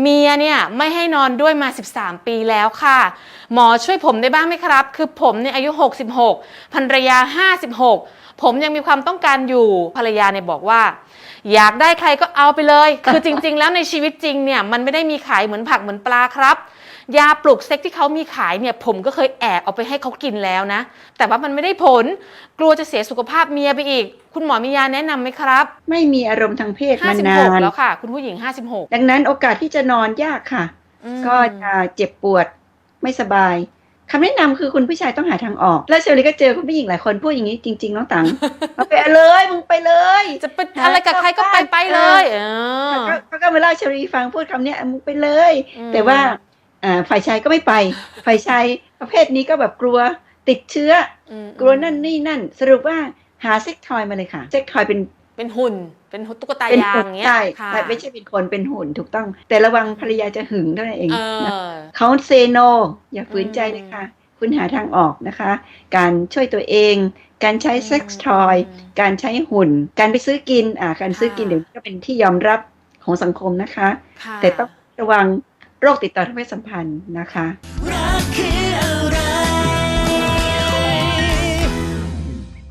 เมียเนี่ยไม่ให้นอนด้วยมา 13 ปีแล้วค่ะ หมอช่วยผมได้บ้างไหมครับ คือผมเนี่ยอายุ 66ภรรยา 56 ผมยังมีความต้องการอยู่ภรรยาเนี่ยบอกว่า อยากได้ใครก็เอาไปเลย คือจริง ๆ แล้วในชีวิตจริงเนี่ยมันไม่ได้มีขายเหมือนผักเหมือนปลาครับยาปลุกเซ็กที่เขามีขายเนี่ยผมก็เคยแอบเอาไปให้เขากินแล้วนะ แต่ว่ามันไม่ได้ผล กลัวจะเสียสุขภาพเมียไปอีก คุณหมอมียาแนะนำไหมครับ ไม่มีอารมณ์ทางเพศมานาน56 แล้วค่ะ คุณผู้หญิง 56 ดังนั้นโอกาสที่จะนอนยากค่ะ อืม ก็จะเจ็บปวดไม่สบาย คำแนะนำคือคุณผู้ชายต้องหาทางออก แล้วเชอรี่ก็เจอคุณผู้หญิงหลายคนพูดอย่างนี้จริง ๆ น้องตังเอาไปเลยมึงไปเลย จะไปอะไรกับใครก็ไปไปเลยเออเขาก็เขาก็มาเล่าให้เชอรี่ฟังพูดคำเนี้ยมึงไปเลยอืมแต่ว่าอ่าฝ่ายชายก็ไม่ไป ฝ่ายชายประเภทนี้ก็แบบกลัวติดเชื้ออืมกลัวนั่นนี่นั่น สรุปว่าหาเซ็กทอยมาเลยค่ะ เซ็กทอยเป็น เป็นหุ่น เป็นตุ๊กตาเป็นยางหุ่นอย่างเงี้ยใช่ค่ะแต่ไม่ใช่เป็นคนเป็นหุ่นถูกต้อง แต่ระวังภรรยาจะหึงเท่านั้นเองเอนะอเขาเซโน อย่าฝืนใจเลยค่ะคุณหาทางออกนะคะ การช่วยตัวเอง การใช้เซ็กซ์ทอยอืมการใช้หุ่น การไปซื้อกินอ่าการซื้อกินค่ะเดี๋ยวนี้ก็เป็นที่ยอมรับของสังคมนะคะค่ะแต่ต้องระวังโรคติดต่อทางเพศสัมพันธ์นะคะรักคืออะไร